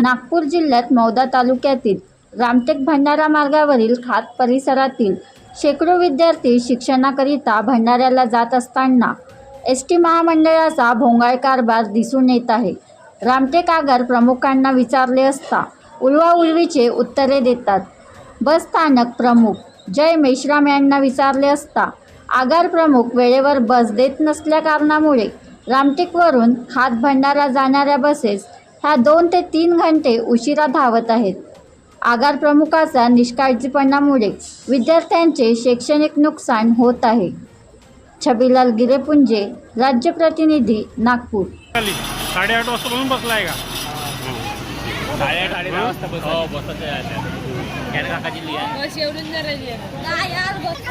नागपूर जिल्ह्यात मौदा तालुक्यातील रामटेक भंडारा मार्गावरील खात परिसरातील शेकडो विद्यार्थी शिक्षणाकरिता भंडाऱ्याला जात असताना एस टी महामंडळाचा भोंगाळ कारभार दिसून येत आहे. रामटेक आगार प्रमुखांना विचारले असता उलवा उलवीचे उत्तरे देतात. बस स्थानक प्रमुख जय मेश्राम यांना विचारले असता आगार प्रमुख वेळेवर बस देत नसल्या कारणामुळे रामटेकवरून खात भंडारा जाणाऱ्या बसेस ह्या दोन ते तीन घंटे उशिरा धावत आहेत. आगार प्रमुखाचा निष्काळजीपणामुळे विद्यार्थ्यांचे शैक्षणिक नुकसान होत आहे. छबीलाल गिरेपुंजे राज्य प्रतिनिधी नागपूर. साडेआठ वाजता म्हणून बसलाय का? साडेआठ साडे दहा वाजता बस हो आहे.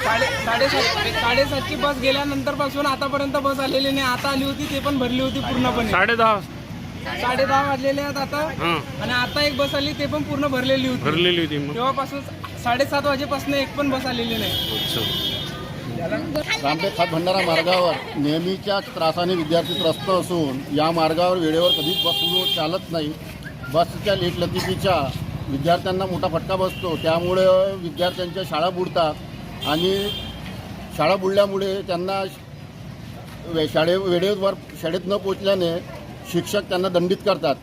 साडे साडेसात साडेसातची बस गेल्यानंतरपासून आतापर्यंत बस आलेली नाही. आता आली होती ते पण भरली होती पूर्णपणे. साडे दहा साडे दहा वाजलेले आहेत आता. हां. आणि आता एक बस आली ते पण पूर्ण भरलेली होती. भरलेली होती मग. तेव्हापासून साडेसात वाजेपासून एक पण बस आलेली नाही. रामटेक खात भंडारा मार्गावर नेहमीच्या त्रासाने विद्यार्थी त्रस्त असून या मार्गावर वेळेवर कधीच बस सुरू चालत नाही. बसच्या लेटलतीफीच्या विद्यार्थ्यांना मोठा फटका बसतो. त्यामुळे विद्यार्थ्यांच्या शाळा बुडतात आणि शाळा बुडल्यामुळे त्यांना वे शाळे वेळेवर शाळेत न पोचल्याने शिक्षक त्यांना दंडित करतात.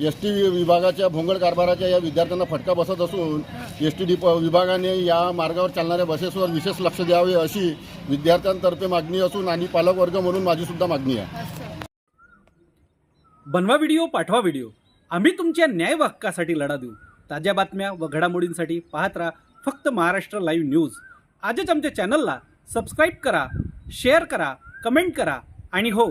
एस टी विभागाच्या भोंगळ कारभाराच्या या विद्यार्थ्यांना फटका बसत असून एस टी डिपो विभागाने या मार्गावर चालणाऱ्या बसेसवर विशेष लक्ष द्यावे अशी विद्यार्थ्यांतर्फे मागणी असून आणि पालकवर्ग म्हणून माझीसुद्धा मागणी आहे. बनवा व्हिडिओ पाठवा व्हिडिओ. आम्ही तुमच्या न्याय हक्कासाठी लढा देऊ. ताज्या बातम्या व घडामोडींसाठी पाहत राहा फक्त महाराष्ट्र लाईव्ह न्यूज. आजच आमच्या चॅनलला सबस्क्राईब करा शेअर करा कमेंट करा आणि हो